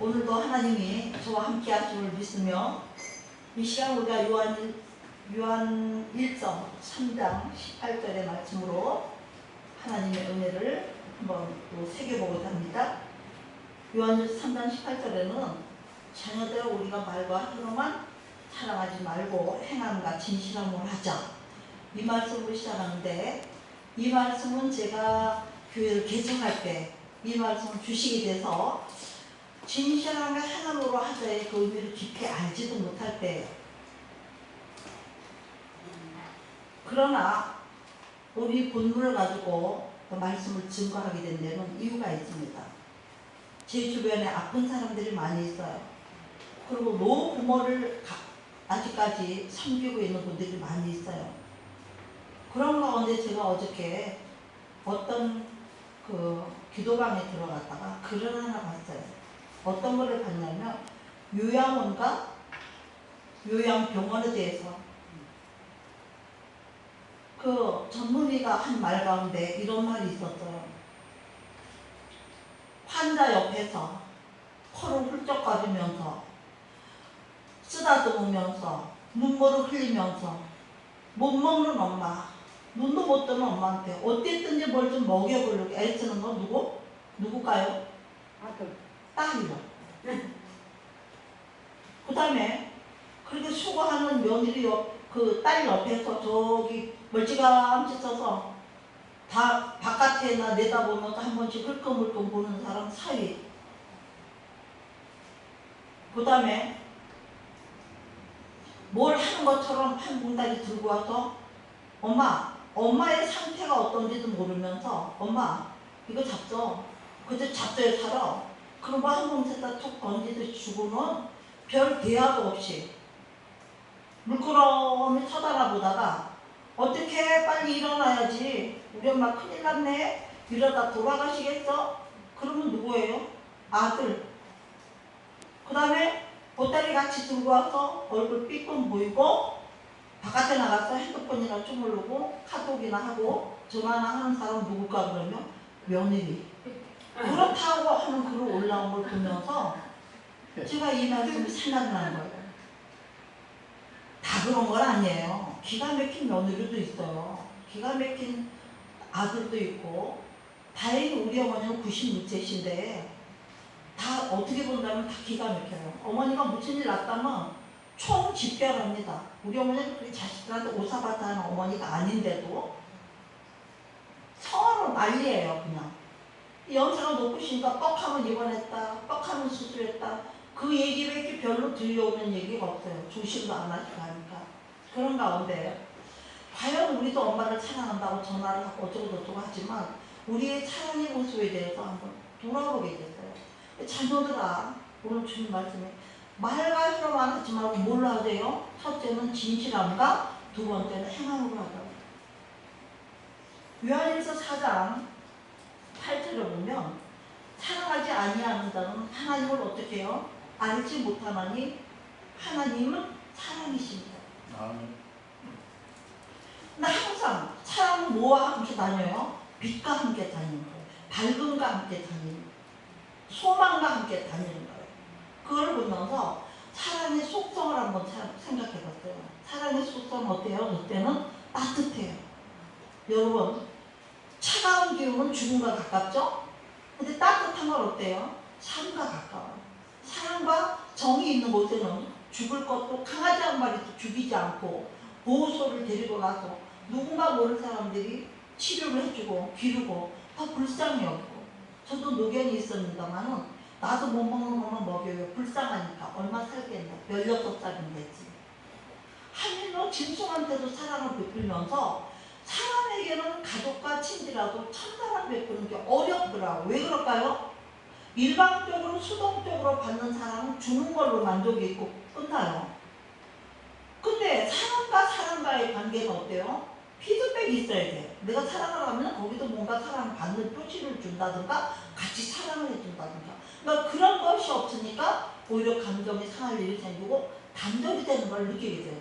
오늘도 하나님이 저와 함께 하심을 믿으며 이 시간 우리가 요한, 요한 1점 3장 18절의 말씀으로 하나님의 은혜를 한번 또 새겨보고자 합니다. 요한 3장 18절에는 자녀들 우리가 말과 혀로만 사랑하지 말고 행함과 진실함으로 하자 이 말씀으로 시작하는데 이 말씀은 제가 교회를 개척할 때 이 말씀을 주시게 돼서 진실함과 행함으로 하자의 그 의미를 깊이 알지도 못할 때 그러나 우리 본문을 가지고 그 말씀을 증거하게 된 데는 이유가 있습니다. 제 주변에 아픈 사람들이 많이 있어요. 그리고 노부모를 아직까지 섬기고 있는 분들이 많이 있어요. 그런 가운데 제가 어저께 어떤 그 기도방에 들어갔다가 글을 하나 봤어요. 어떤 거를 봤냐면 요양원과 요양병원에 대해서 그 전문의가 한 말 가운데 이런 말이 있었어요. 환자 옆에서 코를 훌쩍거리면서 쓰다듬으면서 눈물을 흘리면서 못 먹는 엄마 눈도 못 뜨는 엄마한테 어땠든지 뭘 좀 먹여보려고 애쓰는 건 누구? 누굴까요? 아들. 딸이요. 그 다음에 그렇게 수고하는 며느리 옆, 그딸 옆에서 저기 멀찌감치 써서 다 바깥에나 내다보면서 한 번씩 흘끔흘끔 보는 사람 사이. 그 다음에 뭘 하는 것처럼 한 봉다리 들고 와서 엄마, 엄마의 상태가 어떤지도 모르면서 엄마 이거 잡숴. 그저 잡숴야 살아. 한 봉지에다 툭 던지듯이 주고는 별 대화도 없이 물끄러미 쳐다보다가 어떻게 빨리 일어나야지 우리 엄마 큰일 났네 이러다 돌아가시겠어? 그러면 누구예요? 아들 그 다음에 보따리 같이 들고 와서 얼굴 삐끔 보이고 바깥에 나가서 핸드폰이나 주물르고 카톡이나 하고 전화나 하는 사람 누굴까 그러면 며느리 그렇다고 하는 글을 올라온 걸 보면서 제가 이 말씀이 생각나는 거예요. 다 그런 건 아니에요. 기가 막힌 며느리도 있어요. 기가 막힌 아들도 있고 다행히 우리 어머니는 96세신데 다 어떻게 본다면 다 기가 막혀요. 어머니가 무슨 일 났다면 총 집결합니다. 우리 어머니는 그렇게 자식들한테 오사바타 하는 어머니가 아닌데도 서로 난리예요 그냥. 연세가 높으시니까 뻑 하면 입원했다, 뻑 하면 수술했다. 그 얘기밖에 별로 들려오는 얘기가 없어요. 조심도 안 하시고 하니까. 그런 가운데 과연 우리도 엄마를 사랑한다고 전화를 하고 어쩌고저쩌고 하지만 우리의 사랑의 모습에 대해서 한번 돌아보게 됐어요. 자녀들아 오늘 주님 말씀에 말과 혀로만 하지 말고 뭘로 하세요? 첫째는 진실함과 두 번째는 행함으로 하자. 요한일서 4장 8절을 보면 사랑하지 아니하는 자는 하나님을 어떻게 해요? 알지 못하나니 하나님은 사랑이십니다. 근데 항상 사랑은 뭐와 함께 다녀요? 빛과 함께 다니는 거예요. 밝음과 함께 다니는 거예요. 소망과 함께 다니는 거예요. 그걸 보면서 사랑의 속성을 한번 생각해 봤어요. 사랑의 속성은 어때요? 그때는 따뜻해요. 여러분 차가운 기운은 죽음과 가깝죠? 근데 따뜻한 건 어때요? 삶과 가까워요. 사랑과 정이 있는 곳에는 죽을 것도 강아지 한 마리도 죽이지 않고 보호소를 데리고 가서 누군가 모르는 사람들이 치료를 해주고 기르고 더 불쌍히 여기고 저도 노견이 있었는데만은 나도 못 먹는 것만 먹여요. 불쌍하니까 얼마 살겠나 열여섯 살이면 됐지. 하늘로 짐승한테도 사랑을 베풀면서 사람에게는 가족과 친지라도 천사랑 베푸는 게 어렵더라고. 왜 그럴까요? 일방적으로 수동적으로 받는 사랑은 주는 걸로 만족이 있고 끝나요. 근데 사람과 사람과의 관계는 어때요? 피드백이 있어야 돼. 내가 사랑을 하면 거기도 뭔가 사랑을 받는 표시를 준다든가 같이 사랑을 해준다든가. 그러니까 그런 것이 없으니까 오히려 감정이 상할 일이 생기고 단절이 되는 걸 느끼게 되어요.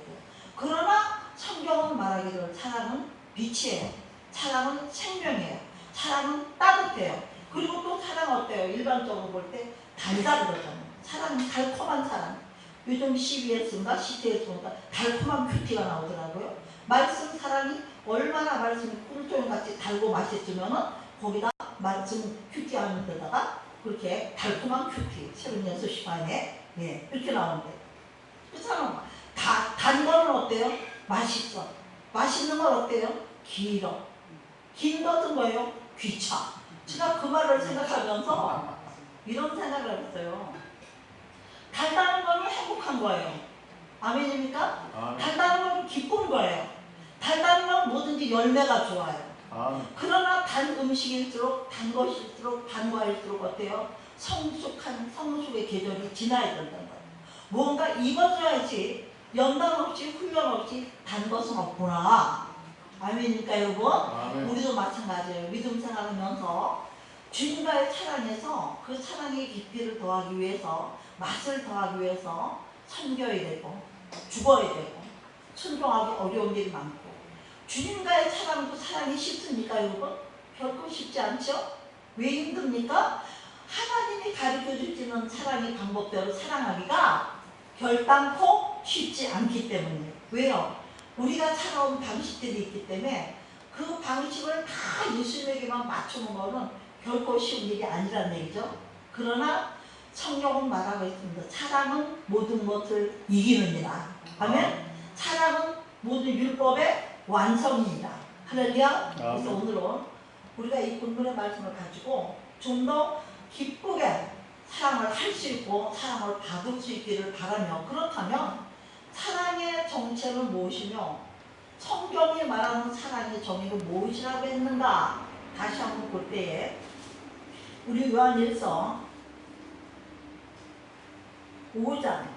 그러나 성경은 말하기를 사랑은 빛이에요. 사랑은 생명이에요. 사랑은 따뜻해요. 그리고 또 사랑 어때요? 일반적으로 볼 때 달다 그러잖아요. 사랑 달콤한 사랑. 요즘 CBS인가 CTS인가 달콤한 큐티가 나오더라고요. 말씀 사랑이 얼마나 말씀이 꿀조용 같이 달고 맛있으면은 거기다 말씀 큐티 하는 데다가 그렇게 달콤한 큐티 36시간에 예, 이렇게 나오는데 그렇잖아. 다, 단 거는 어때요? 맛있어. 맛있는 건 어때요? 길어. 긴 것은 뭐예요? 귀차. 제가 그 말을 생각하면서 이런 생각을 했어요. 달다는 거는 행복한 거예요. 아멘입니까? 아멘. 달다는 건 기쁜 거예요. 달다는 건 뭐든지 열매가 좋아요. 아멘. 그러나 단 음식일수록 단 것일수록 단 과일수록 어때요? 성숙한 성숙의 계절이 지나야 된다는 거예요. 뭔가 익어줘야지 연단 없이 훈련 없이 단 것은 없구나. 아멘입니까 여러분? 아멘. 우리도 마찬가지예요. 믿음 생활하면서 주님과의 사랑에서 그 사랑의 깊이를 더하기 위해서 맛을 더하기 위해서 섬겨야 되고 죽어야 되고 순종하기 어려운 일이 많고 주님과의 사랑도 사랑이 쉽습니까 여러분? 결코 쉽지 않죠? 왜 힘듭니까? 하나님이 가르쳐 주시는 사랑의 방법대로 사랑하기가 결단코 쉽지 않기 때문이에요. 왜요? 우리가 살아온 방식들이 있기 때문에 그 방식을 다 예수님에게만 맞추는 거는 결코 쉬운 일이 아니라는 얘기죠. 그러나 성경은 말하고 있습니다. 사랑은 모든 것을 이기느니라. 아멘. 사랑은 모든 율법의 완성입니다. 할렐루야. 그래서 아멘. 오늘은 우리가 이 본문의 말씀을 가지고 좀 더 기쁘게 사랑을 할 수 있고 사랑을 받을 수 있기를 바라며 그렇다면 사랑의 정체는 무엇이며 성경이 말하는 사랑의 정의는 무엇이라고 했는가 다시 한번 볼 때에 우리 요한일서 5장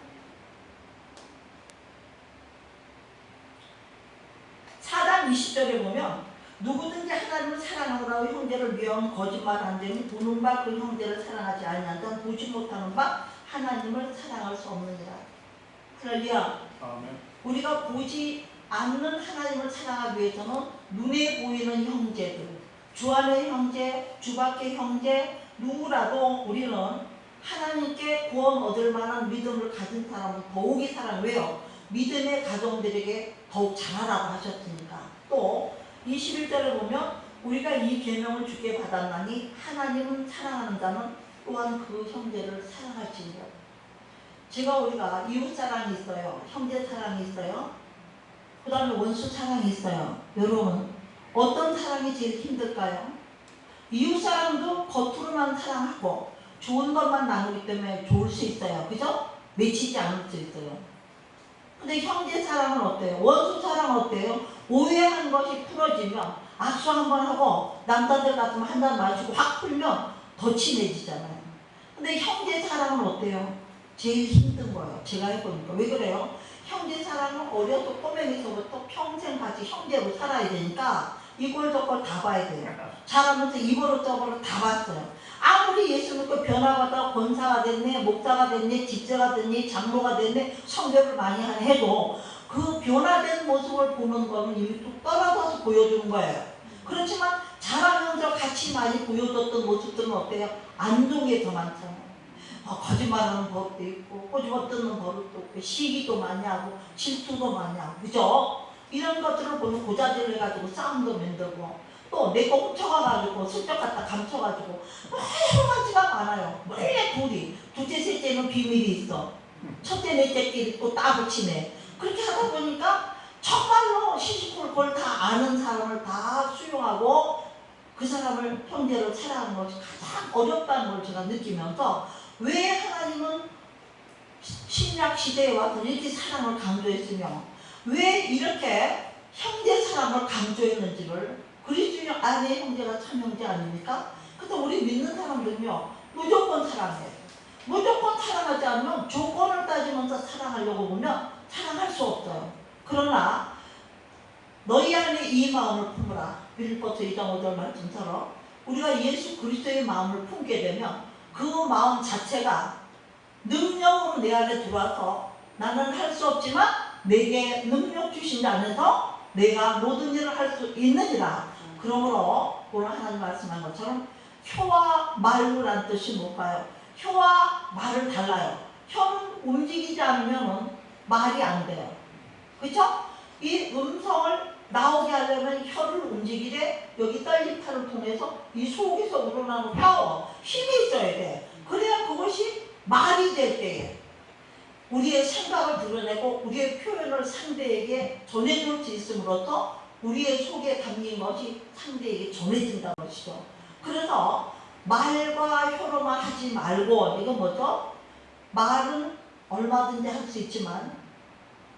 4장 20절에 보면 누구든지 하나님을 사랑하라고 형제를 미워하면 거짓말한 자니 보는 바 그 형제를 사랑하지 아니한 자는 보지 못하는 바 하나님을 사랑할 수 없느니라. 할렐루야. 우리가 보지 않는 하나님을 사랑하기 위해서는 눈에 보이는 형제들, 주 안의 형제, 주 밖의 형제, 누구라도 우리는 하나님께 구원 얻을 만한 믿음을 가진 사람은 더욱이 사랑. 왜요? 믿음의 가정들에게 더욱 잘하라고 하셨으니까. 또 21절에 보면 우리가 이 계명을 주께 받았나니 하나님은 사랑하는 자는 또한 그 형제를 사랑할지니라. 제가 우리가 이웃 사랑이 있어요. 형제 사랑이 있어요. 그 다음에 원수 사랑이 있어요. 여러분, 어떤 사랑이 제일 힘들까요? 이웃 사랑도 겉으로만 사랑하고 좋은 것만 나누기 때문에 좋을 수 있어요. 그죠? 맺히지 않을 수 있어요. 근데 형제 사랑은 어때요? 원수 사랑은 어때요? 오해한 것이 풀어지면 악수 한 번 하고 남자들 같으면 한 잔 마시고 확 풀면 더 친해지잖아요. 근데 형제 사랑은 어때요? 제일 힘든 거예요. 제가 해보니까. 왜 그래요? 형제 사랑은 어려서 꼬맹이서부터 평생 같이 형제로 살아야 되니까 이걸 저걸 다 봐야 돼요. 자라면서 이거로 저거로 다 봤어요. 아무리 예수 믿고 변화받아 권사가 됐네, 목사가 됐네, 집사가 됐네, 장로가 됐네, 성교를 많이 한 해도 그 변화된 모습을 보는 거는 이미 또 떨어져서 보여주는 거예요. 그렇지만 자라면서 같이 많이 보여줬던 모습들은 어때요? 안동에 더 많잖아요. 어, 거짓말하는 법도 있고 꼬집어 뜯는 버릇도 있고 시기도 많이 하고 질투도 많이 하고 그죠? 이런 것들을 보면 고자질 해가지고 싸움도 만들고 또 내 거 훔쳐가가지고 슬쩍 갖다 감춰가지고 여러 가지가 많아요. 원래 둘이 둘째 셋째는 비밀이 있어. 첫째 넷째끼리 또 따붙이네. 그렇게 하다 보니까 정말로 시시콜 그걸 다 아는 사람을 다 수용하고 그 사람을 형제를 사랑하는 것이 가장 어렵다는 걸 제가 느끼면서 왜 하나님은 신약 시대에 와서 이렇게 사랑을 강조했으며 왜 이렇게 형제 사랑을 강조했는지를 그리스도 안에 형제가 참 형제 아닙니까? 근데 우리 믿는 사람들은요 무조건 사랑해. 무조건 사랑하지 않으면 조건을 따지면서 사랑하려고 보면 사랑할 수 없어요. 그러나 너희 안에 이 마음을 품으라. 빌립보서 2장 5절 말씀처럼 우리가 예수 그리스도의 마음을 품게 되면 그 마음 자체가 능력으로 내 안에 들어와서 나는 할 수 없지만 내게 능력 주신 자 안에서 내가 모든 일을 할 수 있느니라. 그러므로 오늘 하나님 말씀한 것처럼 혀와 말로란 뜻이 뭘까요? 혀와 말을 달라요. 혀는 움직이지 않으면 말이 안 돼요. 그렇죠? 이 음성을 나오게 하려면 혀를 움직이되 여기 팔을 통해서 이 속에서 우러나는 파워, 힘이 있어야 돼. 그래야 그것이 말이 될 때에 우리의 생각을 드러내고 우리의 표현을 상대에게 전해줄 수 있음으로써 우리의 속에 담긴 것이 상대에게 전해진다는 것이죠. 그래서 말과 혀로만 하지 말고 이건 뭐죠? 말은 얼마든지 할 수 있지만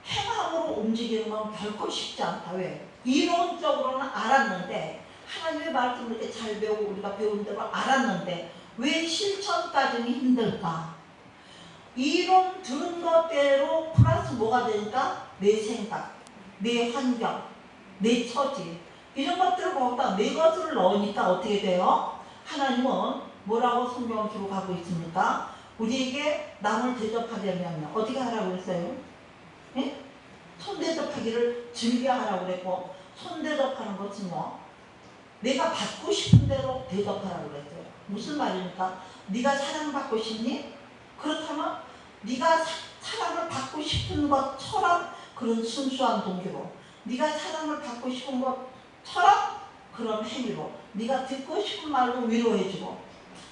행함으로 움직이는 건 결코 쉽지 않다. 왜? 이론적으로는 알았는데 하나님의 말씀을 이렇게 잘 배우고 우리가 배운 대로 알았는데 왜 실천까지는 힘들까? 이론 들은 것대로 플러스 뭐가 되니까 내 생각, 내 환경, 내 처지 이런 것들을 거기다 내 것을 넣으니까 어떻게 돼요? 하나님은 뭐라고 성경을 기록하고 있습니까? 우리에게 남을 대접하려면 어떻게 하라고 했어요? 예? 손대접하기를 즐겨하라고 그랬고 손대접하는 것은 뭐? 내가 받고 싶은 대로 대접하라고 그랬어요. 무슨 말입니까? 네가 사랑받고 싶니? 그렇다면 네가 사, 사랑을 받고 싶은 것처럼 그런 순수한 동기로 네가 사랑을 받고 싶은 것처럼 그런 행위로 네가 듣고 싶은 말로 위로해주고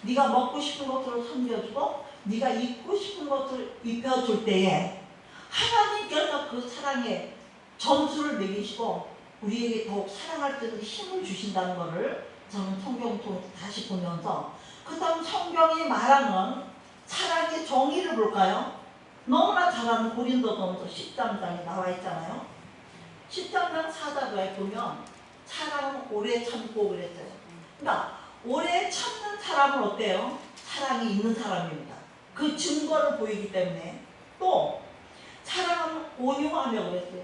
네가 먹고 싶은 것으로 섬겨주고 네가 입고 싶은 것을 입혀줄 때에 하나님께서 그 사랑에 점수를 매기시고 우리에게 더욱 사랑할 때도 힘을 주신다는 것을 저는 성경 통해서 다시 보면서 그 다음 성경이 말하는 사랑의 정의를 볼까요? 너무나 잘 아는 고린도전서 13장에 나와 있잖아요. 13장 4절에 보면 사랑은 오래 참고 그랬어요. 그러니까 오래 참는 사람은 어때요? 사랑이 있는 사람입니다. 그 증거를 보이기 때문에 또 온유하며 그랬어요.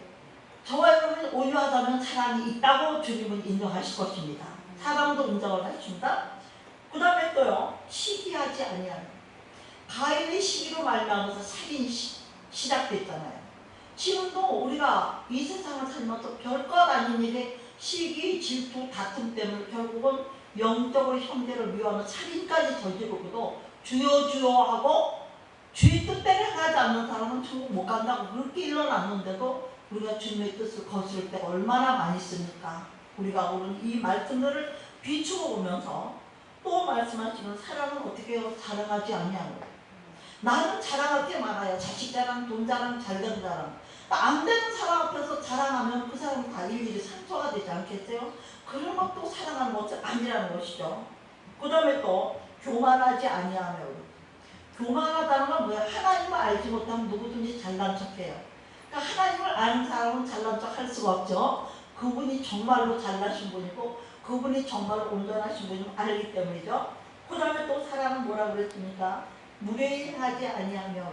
저와 여러분이 온유하다면 사랑이 있다고 주님은 인정하실 것입니다. 사랑도 인정을 하십니다. 그 다음에 또요 시기하지 아니하는 가인의 시기로 말미암아서 살인이 시, 시작됐잖아요. 지금도 우리가 이 세상을 살면서 별것 아닌 일에 시기, 질투, 다툼 때문에 결국은 영적으로 형제를 미워하는 살인까지 저지르고도 주여 주여 하고 주의 뜻대로 행하지 않는 사람은 천국 못 간다고 그렇게 일어났는데도 우리가 주님의 뜻을 거스를 때 얼마나 많이 씁니까? 우리가 오늘 이 말씀들을 비추어 보면서 또 말씀하시면 사랑은 어떻게 해요? 사랑하지 아니하고 나는 자랑할 게 많아요. 자식 자랑, 돈 자랑, 잘된 자랑. 안 되는 사람 앞에서 자랑하면 그 사람은 다 일일이 상처가 되지 않겠어요? 그런 것도 사랑하는 것이 아니라는 것이죠. 그 다음에 또 교만하지 아니하며 교만하다는 건 뭐야? 하나님을 알지 못하면 누구든지 잘난 척해요. 그러니까 하나님을 아는 사람은 잘난 척 할 수가 없죠. 그분이 정말로 잘나신 분이고 그분이 정말 온전하신 분을 알기 때문이죠. 그 다음에 또 사람은 뭐라고 그랬습니까? 무례하지 아니하며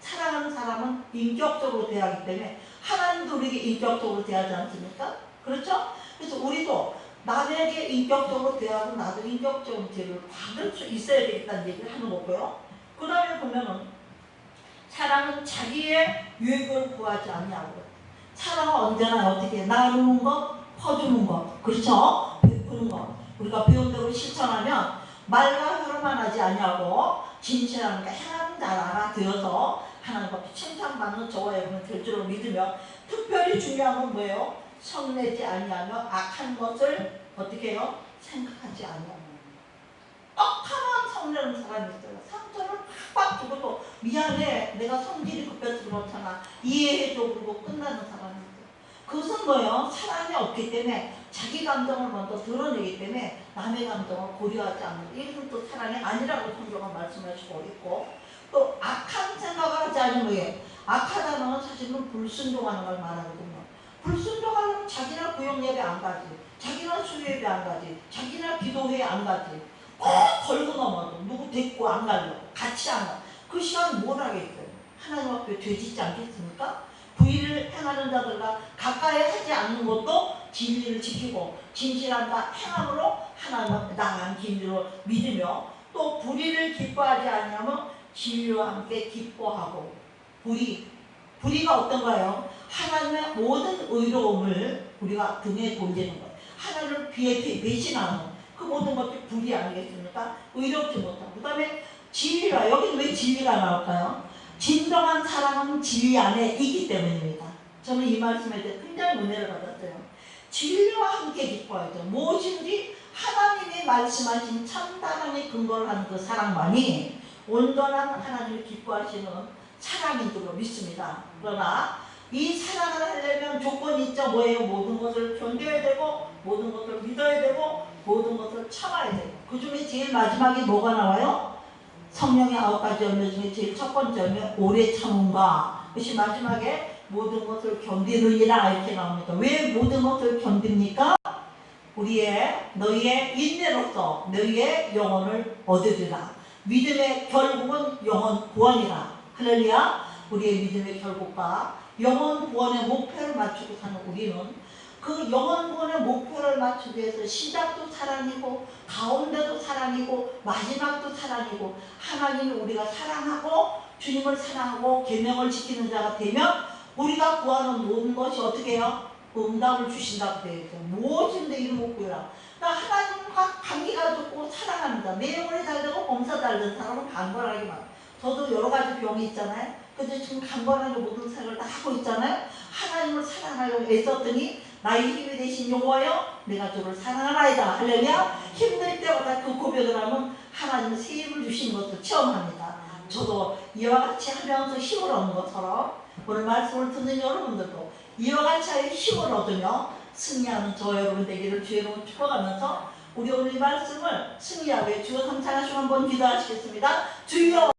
사랑하는 사람은 인격적으로 대하기 때문에 하나님도 우리에게 인격적으로 대하지 않습니까? 그렇죠? 그래서 우리도 남에게 인격적으로 대하고 나도 인격적으로 대를 받을 수 있어야 되겠다는 얘기를 하는 거고요. 그 다음에 보면은 사랑은 자기의 유익을 구하지 아니하고 사랑은 언제나 어떻게 나누는 것, 퍼주는 것, 그렇죠? 베푸는 것. 우리가 배운 대로 실천하면 말과 혀로만 하지 아니하고 진실함과 행하는 자라가 되어서 하나님 앞에 칭찬받는 저와 여러분 될 줄을 믿으며 특별히 중요한 건 뭐예요? 성내지 아니하며 악한 것을 어떻게 해요? 생각하지 아니하며 떡하면 성내는 사람이 있어요. 상처를 팍팍 주고 또 미안해 내가 성질이 급해서 그렇잖아 이해해줘 그러고 끝나는 사람이 있어요. 그것은 뭐예요? 사랑이 없기 때문에 자기 감정을 먼저 드러내기 때문에 남의 감정을 고려하지 않는 이것은 또 사랑이 아니라고 성경은 말씀하시고 있고 또 악한 생각을 하지 않으면 왜? 악하다는 건 사실은 불순종하는 걸 말하거든요. 불순종하려면 자기나 구역 예배 안 가지, 자기나 수요 예배 안 가지, 자기나 기도회 안 가지. 꼭 걸고 넘어도 누구 데리고 안 가려고 같이 안 가. 그 시간 뭘 하겠어요? 하나님 앞에 죄짓지 않겠습니까? 부의를 행하는 자들과 가까이 하지 않는 것도 진리를 지키고 진실한다 행함으로 하나님 앞에 나간 진리로 믿으며 또 불의를 기뻐하지 않으면 진리와 함께 기뻐하고 불의 불의가 어떤가요? 하나님의 모든 의로움을 우리가 등에 돌리는 거예요. 하나님을 비해 배신하는 그 모든 것이 불의 아니겠습니까? 의롭지 못하고 그 다음에 진리가 여기는 왜 진리가 나올까요? 진정한 사랑은 진리 안에 있기 때문입니다. 저는 이 말씀에 대해 굉장히 은혜를 받았어요. 진리와 함께 기뻐야죠. 무엇인지 하나님이 말씀하신 참 사랑에 근거를 하는 그 사랑만이 온전한 하나님을 기뻐하시는 사랑인 줄로 믿습니다. 그러나 이 사랑을 하려면 조건이 있죠. 뭐예요? 모든 것을 견뎌야 되고 모든 것을 믿어야 되고 모든 것을 참아야 되고 그 중에 제일 마지막에 뭐가 나와요? 성령의 아홉 가지 열매 중에 제일 첫 번째 열매 오래 참음과 그것이 마지막에 모든 것을 견디느니라 이렇게 나옵니다. 왜 모든 것을 견딥니까? 우리의 너희의 인내로서 너희의 영혼을 얻으리라. 믿음의 결국은 영혼 구원이라. 할렐루야. 우리의 믿음의 결국과 영혼 구원의 목표를 맞추고 사는 우리는 그 영혼 구원의 목표를 맞추기 위해서 시작도 사랑이고 가운데도 사랑이고 마지막도 사랑이고 하나님을 우리가 사랑하고 주님을 사랑하고 계명을 지키는 자가 되면 우리가 구하는 모든 것이 어떻게 해요? 응답을 주신다고 되어 있어요. 무엇인데 이름 못 구해라. 그러니까 하나님과 관계가 좋고 사랑합니다. 내 영혼이 잘 되고 범사 잘 되는 사람은 간절하기만. 저도 여러 가지 병이 있잖아요. 근데 지금 간절하게 모든 생각을 다 하고 있잖아요. 하나님을 사랑하려고 애썼더니 나의 힘이 되신 여호와여 내가 주를 사랑하나이다 할렐루야 힘들 때마다 그 고백을 하면 하나님은 새 힘을 주신 것을 체험합니다. 저도 이와 같이 하면서 힘을 얻는 것처럼 오늘 말씀을 듣는 여러분들도 이와 같이 힘을 얻으며 승리하는 저 여러분 되기를 주의 이름으로 축복하면서 우리 오늘 이 말씀을 승리하게 주어 삼창하시고 한번 기도하시겠습니다. 주여